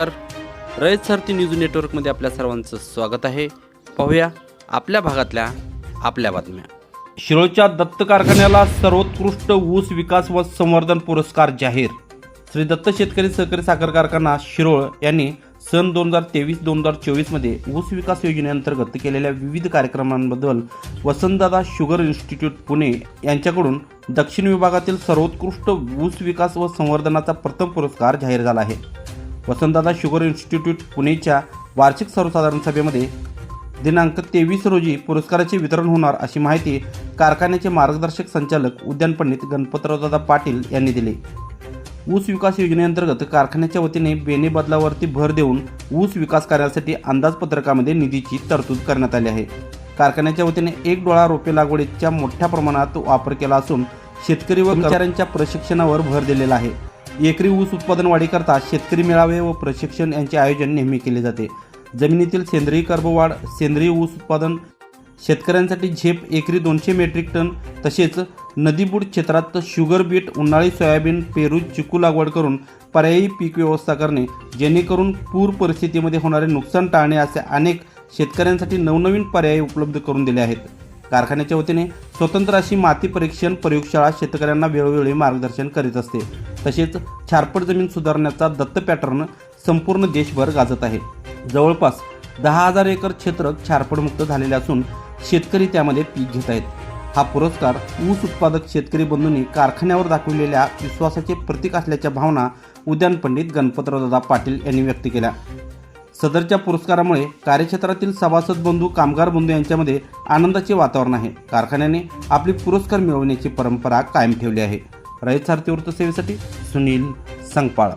तर रयत सारथी न्यूज नेटवर्कमध्ये आपल्या सर्वांचं स्वागत आहे. पाहूया आपल्या भागातल्या आपल्या बातम्या. शिरोळच्या दत्त कारखान्याला सर्वोत्कृष्ट ऊस विकास व संवर्धन पुरस्कार जाहीर. श्री दत्त शेतकरी सहकारी साखर कारखाना शिरोळ यांनी सन दोन हजार तेवीस दोन हजार चोवीसमध्ये ऊस विकास योजनेअंतर्गत केलेल्या विविध कार्यक्रमांबद्दल वसंतदादा शुगर इन्स्टिट्यूट पुणे यांच्याकडून दक्षिण विभागातील सर्वोत्कृष्ट ऊस विकास व संवर्धनाचा प्रथम पुरस्कार जाहीर झाला आहे. वसंतदादा शुगर इन्स्टिट्यूट पुणेच्या वार्षिक सर्वसाधारण सभेमध्ये दिनांक तेवीस रोजी पुरस्काराचे वितरण होणार अशी माहिती कारखान्याचे मार्गदर्शक संचालक उद्यान पंडित गणपतरावदादा पाटील यांनी दिली. ऊस विकास योजनेअंतर्गत कारखान्याच्या वतीने बेने बदलावरती भर देऊन ऊस विकास कार्यासाठी अंदाजपत्रकामध्ये निधीची तरतूद करण्यात आली आहे. कारखान्याच्या वतीने एक डोळा रोपे लागवडीच्या मोठ्या प्रमाणात वापर केला असून शेतकरी व कर्मचाऱ्यांच्या प्रशिक्षणावर भर दिलेला आहे. एकरी ऊस उत्पादन वाढीकरता शेतकरी मेळावे व प्रशिक्षण यांचे आयोजन नेहमी केले जाते. जमिनीतील सेंद्रिय कर्बवाढ सेंद्रिय ऊस उत्पादन शेतकऱ्यांसाठी झेप एकरी दोनशे मेट्रिक टन तसेच नदीबुड क्षेत्रात शुगर बीट उन्हाळी सोयाबीन पेरू चिकू लागवड करून पर्यायी पीक व्यवस्था करणे जेणेकरून पूर परिस्थितीमध्ये होणारे नुकसान टाळणे असे अनेक शेतकऱ्यांसाठी नवनवीन पर्याय उपलब्ध करून दिले आहेत. कारखान्याच्या वतीने स्वतंत्र अशी माती परीक्षण प्रयोगशाळा शेतकऱ्यांना वेळोवेळी मार्गदर्शन करीत असते. तसेच छारपट जमीन सुधारण्याचा दत्त पॅटर्न संपूर्ण देशभर गाजत आहे. जवळपास दहा हजार एकर क्षेत्र छारपडमुक्त झालेले असून शेतकरी त्यामध्ये पीक घेत आहेत. हा पुरस्कार ऊस उत्पादक शेतकरी बंधूंनी कारखान्यावर दाखवलेल्या विश्वासाचे प्रतीक असल्याच्या भावना उद्यान पंडित गणपतरावदादा पाटील यांनी व्यक्त केल्या. सदरच्या पुरस्कारामुळे कार्यक्षेत्रातील सभासद बंधू कामगार बंधू यांच्यामध्ये आनंदाचे वातावरण आहे. कारखान्याने आपली पुरस्कार मिळवण्याची परंपरा कायम ठेवली आहे. रयत सारथी वृत्तसेवेसाठी सुनील संगपाळ.